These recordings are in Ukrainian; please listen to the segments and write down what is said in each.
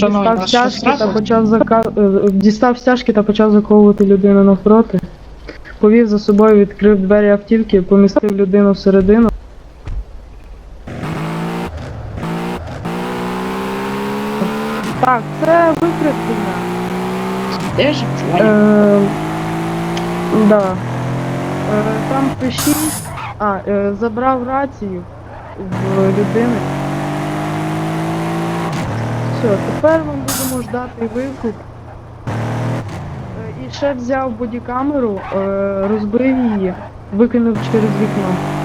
Шановні, дістав що стяжки та почав зака... е, дістав стяжки та почав заковувати людину навпроти. Повів за собою, відкрив двері автівки, помістив людину всередину. Так, це викрадення. Де ж? Е, да. Е, там пишіть. А, е, забрав рацію в людини. Все, тепер ми будемо ждати викуп. Е, і ще взяв бодікамеру, е, розбив її, викинув через вікно.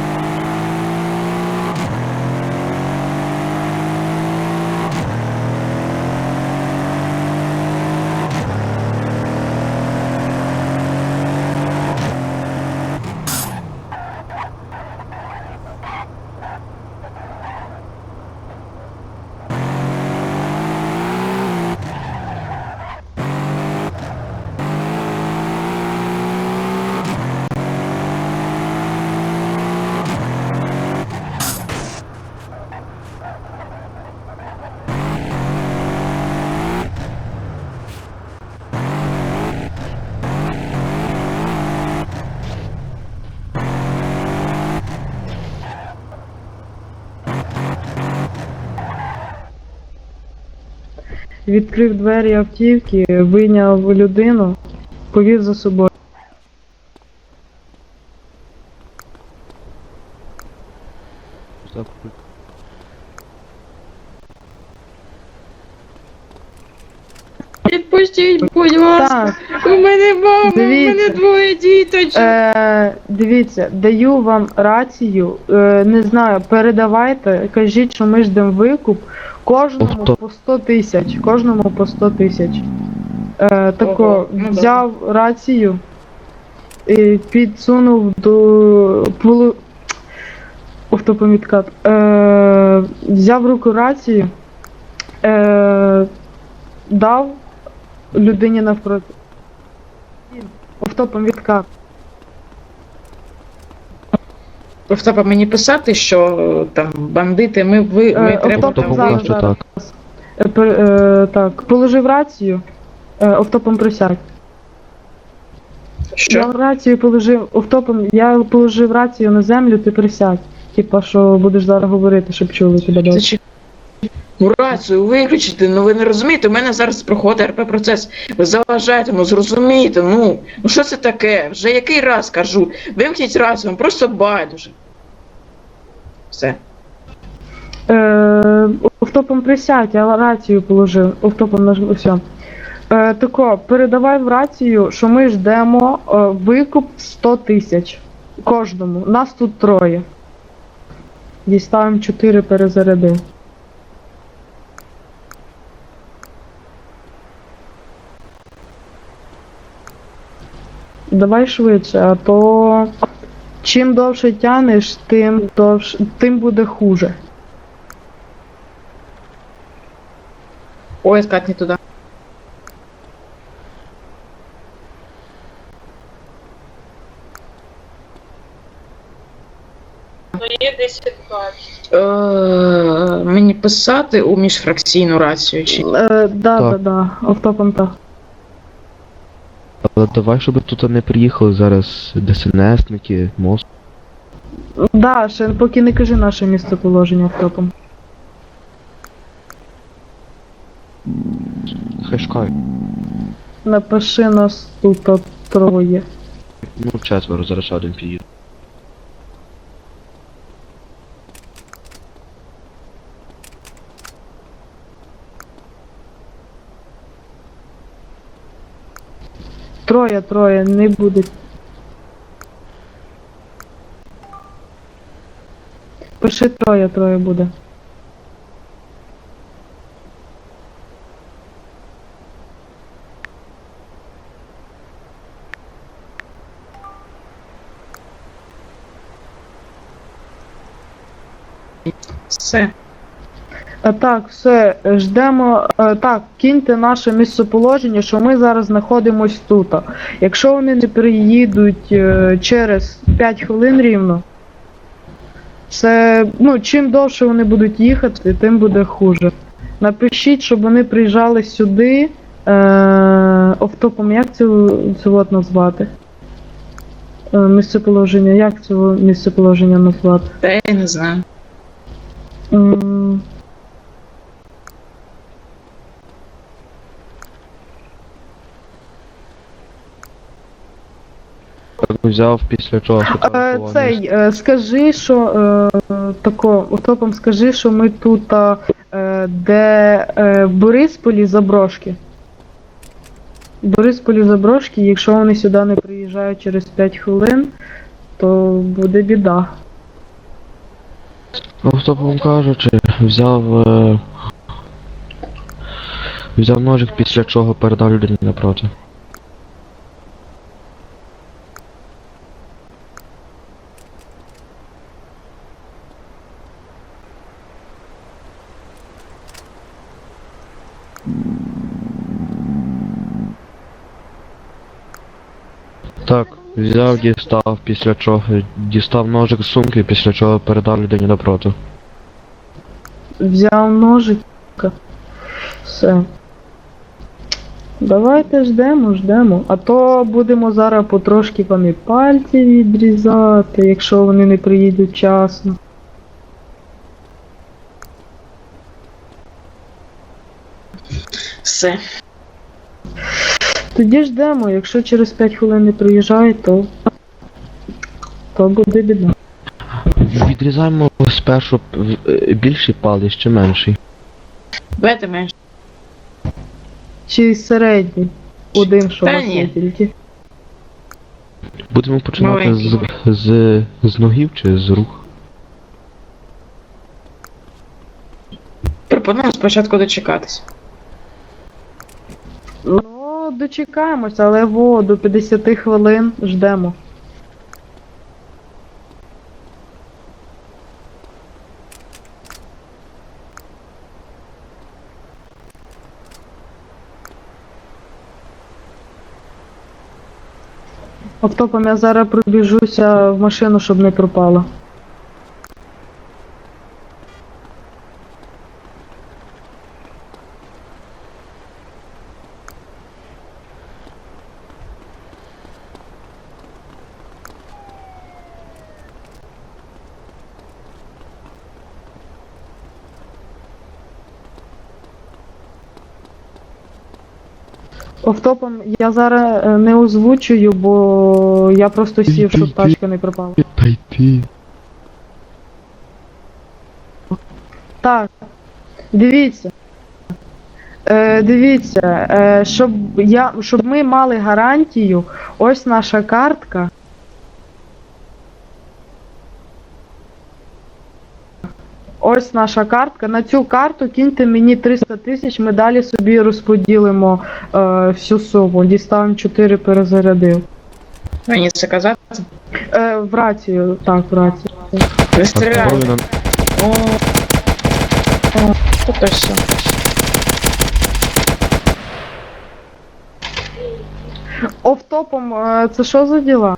Відкрив двері автівки, вийняв людину, повів за собою. Відпустіть, будь ласка. Так, У мене мама, у мене Дивіться. двоє діточок. Е, дивіться, даю вам рацію. Е, не знаю, передавайте, кажіть, що ми ждемо викуп. Кожному Авто. по 100 тисяч. Кожному по 100 тисяч. Е, тако, Ого, ну добре. взяв рацію і підсунув до полу. Автопоміткат. Е, взяв в руку рацію, е, дав людині навпроти. Автопоміткат. тебе мені писати, що е, там бандити, ми, ви, ми Е, треба автоп там зараз, ви- що зараз. так. Е, пер- е, так, положив рацію, е, офтопом присядь. Я Що? рацію положив, офтопом, я положив рацію на землю, ти присядь. Типа, що будеш зараз говорити, щоб чули тебе добре. Зачекай. Ну, рацію виключити, ну ви не розумієте, у мене зараз проходить РП процес. Ви заважаєте, ну зрозумійте, ну, ну що це таке? Вже який раз кажу, вимкніть рацію, вам просто байдуже. Все. Е, офтопом присядь, я рацію положив, офтопом нажми, все. Е, тако, передавай в рацію, що ми ждемо е, викуп 100 тисяч. Кожному. Нас тут троє. Діставимо 4 перезаряди. Давай швидше, а то чим довше тянеш, тим довше, тим буде хуже. Ой, скат не 10 Е, мені писати у міжфракційну рацію чи Е, да, да, Так. да, автопом Але давай, щоб тут не приїхали зараз ДСНСники, мост. Да, ще поки не кажи наше місцеположення автопом. Хай шкають. Напиши нас тут троє. Ну, четверо, зараз один під'їде. Троє, троє, не буде. Пиши троє, троє буде. все. А, так, все, е, ждемо. е, Так, кіньте наше місцеположення, що ми зараз знаходимось тут. Якщо вони не приїдуть е, через 5 хвилин рівно, це, ну, чим довше вони будуть їхати, тим буде хуже. Напишіть, щоб вони приїжджали сюди. Е, офтопом, як це, от назвати? Е, місцеположення, як це місцеположення назвати? Та я не знаю. М, взяв після чого Е, фотографував. цей, е, скажи, що е, тако, офтопом скажи, що ми тут, а, е, де е, в Борисполі заброшки. В Борисполі заброшки, якщо вони сюди не приїжджають через 5 хвилин, то буде біда. Автопом кажучи, взяв. Е... Взяв ножик, після чого передав людині напроти. Так, взяв, дістав, після чого дістав ножик з сумки, після чого передав людині напроти. Взяв ножика. Все. Давайте ждемо, ждемо. А то будемо зараз потрошки вам і пальці відрізати, якщо вони не приїдуть вчасно. Все. Тоді ждемо, якщо через 5 хвилин не приїжджають, то, то буде біда. Відрізаємо спершу е, більший палець чи менший. Давайте менше. Чи середній. Один, що у Та ні. є тільки. Будемо починати з, з, з ногів чи з рук. Пропоную спочатку дочекатись. Ну, дочекаємося, але во, до 50 хвилин ждемо. Автопом я зараз пробіжуся в машину, щоб не пропала. Офтопом я зараз е, не озвучую, бо я просто сів, щоб тачка не пропала. Та йти. Так, дивіться. Е, дивіться, е, щоб, я, щоб ми мали гарантію, ось наша картка. Ось наша картка. На цю карту киньте мені 300 тисяч, ми далі собі розподілимо е, всю суму. Діставимо 4 перезарядив. Мені це казати? Е, в рацію, так, в рацію. Ви О, о, то то все. Офтопом, е, це що за діла?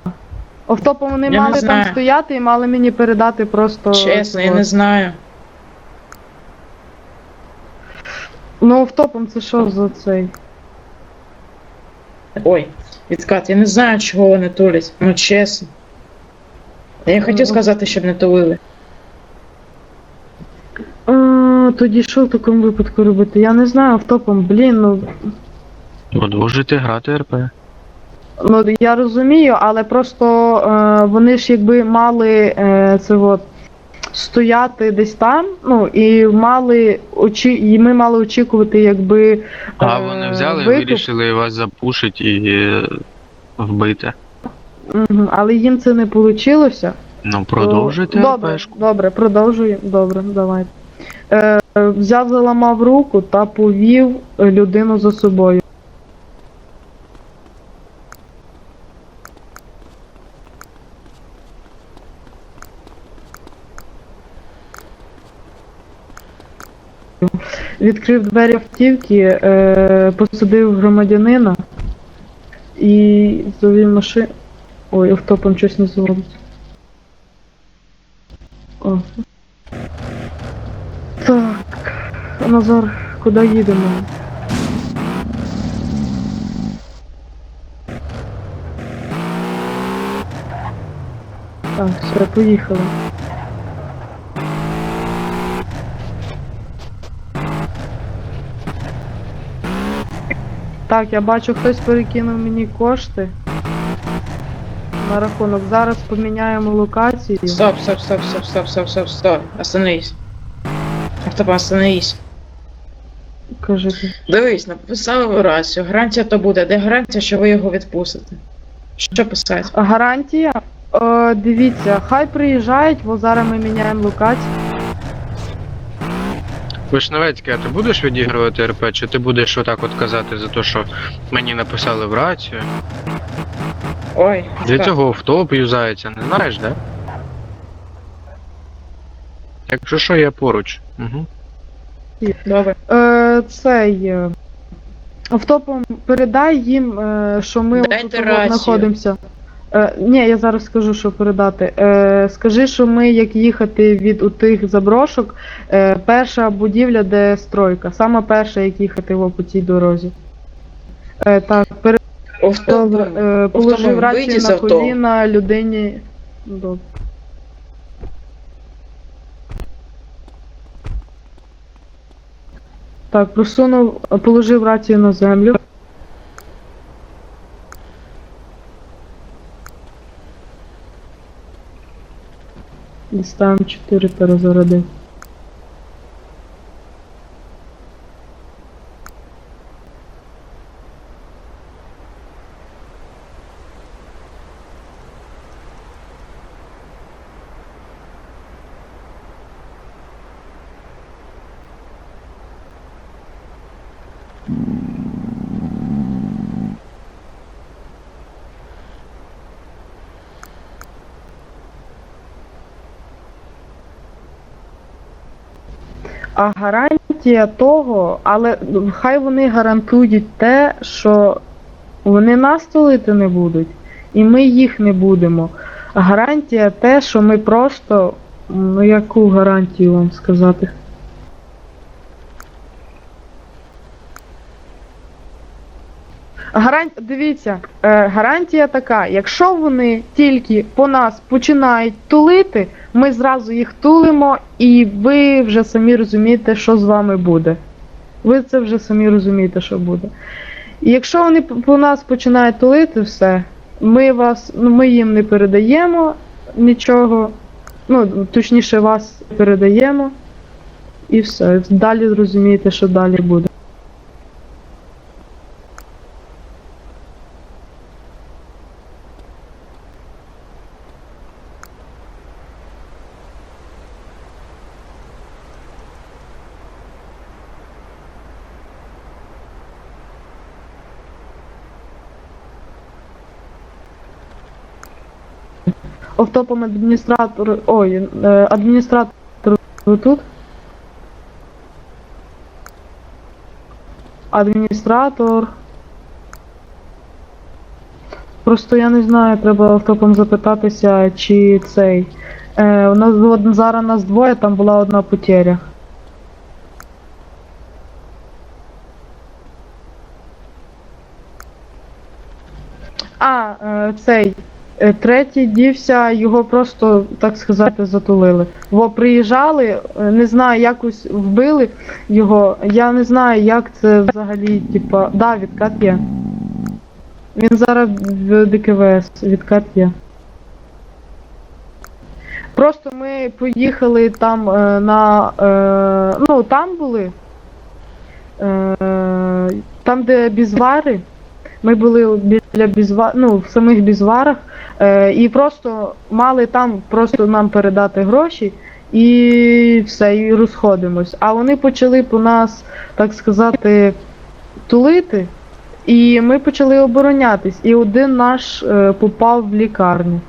Офтопом вони Я не мали там знаю. стояти і мали мені передати просто. Чесно, я не знаю. Ну, офтопом це що за цей? Ой, відкат, я не знаю, чого вони тулять. Ну чесно. Я хотів Ну. сказати, щоб не тулили. А, тоді що в такому випадку робити? Я не знаю, офтопом, блін, ну. Продовжуйте грати РП. Ну я розумію, але просто е, вони ж якби мали е, це от стояти десь там, ну і мали очі, і ми мали очікувати, якби. А е, вони взяли, викуп. вирішили вас запушити і е, вбити. Мгм, але їм це не вийшло. Ну, продовжуйте Добре, РПшку. добре, продовжуємо. Добре, давайте. Е, взяв, заламав руку та повів людину за собою. Відкрив двері автівки, е, посадив громадянина і завів машину. Ой, автопом щось не зробить. О. Так, Назар, куди їдемо? Так, все, поїхали. Так, я бачу, хтось перекинув мені кошти. На рахунок. Зараз поміняємо локацію. Стоп, стоп, стоп, стоп, стоп, стоп, стоп, стоп. Остановись. Автопан, остановись. Кажи. Дивись, написали в. Гарантія то буде. Де гарантія, що ви його відпустите? Що писати? А Гарантія? Е, дивіться, хай приїжджають, бо зараз ми міняємо локацію. Вишневецький, а ти будеш відігрувати РП, чи ти будеш отак от казати за те, що мені написали в рацію? Ой, Для так. цього в топ юзається, не знаєш, да? Якщо що, я поруч. Угу. Добре. Е, цей. е, Автопом передай їм, е, що ми Дайте отут рацію. знаходимося. Е, ні, я зараз скажу, що передати. Е, скажи, що ми як їхати від у тих заброшок, е, перша будівля, де стройка. Саме перша, як їхати во, по цій дорозі. Е, так, перед Автопан. е, положив рацію на авто. коліна людині. Добре. Так, просунув, положив рацію на землю. Діставимо 4 перезаряди. А гарантія того, але хай вони гарантують те, що вони нас тулити не будуть, і ми їх не будемо. Гарантія те, що ми просто. Ну яку гарантію вам сказати? Гарант... Дивіться, е, гарантія така, якщо вони тільки по нас починають тулити, ми зразу їх тулимо, і ви вже самі розумієте, що з вами буде. Ви це вже самі розумієте, що буде. І якщо вони по нас починають тулити все, ми вас, ну ми їм не передаємо нічого. Ну, точніше, вас передаємо. І все. Далі зрозумієте, що далі буде. Офтопом адміністратор. Ой, е, адміністратор ви тут? Адміністратор. Просто я не знаю, треба автопом запитатися, чи цей. Е, у нас зараз нас двоє, там була одна потеря. А, е, цей. Е, Третій дівся, його просто, так сказати, затулили. Во приїжджали, е, не знаю, якось вбили його. Я не знаю, як це взагалі, типа. Да, відкат є. Він зараз в ДКВС, відкат є. Просто ми поїхали там е, на. Е, ну, там були. Е, там, де бізвари. Ми були біля бізва... ну, в самих бізварах. Е, і просто мали там просто нам передати гроші і все, і розходимось. А вони почали по нас, так сказати, тулити, і ми почали оборонятись. І один наш е, попав в лікарню.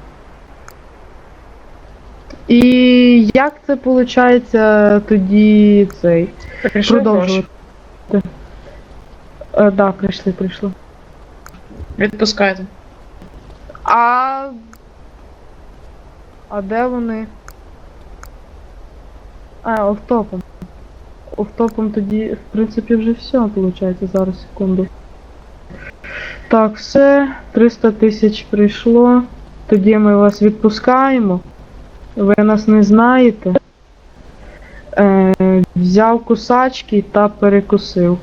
І як це виходить тоді цей продовжувати? гроші. Е, да, прийшли, прийшли. Відпускайте. А. А де вони? А, офтопом. офтопом тоді, в принципі, вже все, виходить, зараз секунду. Так, все, 300 тисяч прийшло. Тоді ми вас відпускаємо. Ви нас не знаєте. Е, взяв кусачки та перекусив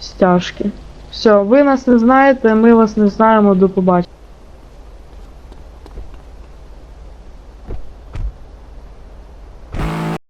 стяжки. Все, ви нас не знаєте, ми вас не знаємо, до побачення.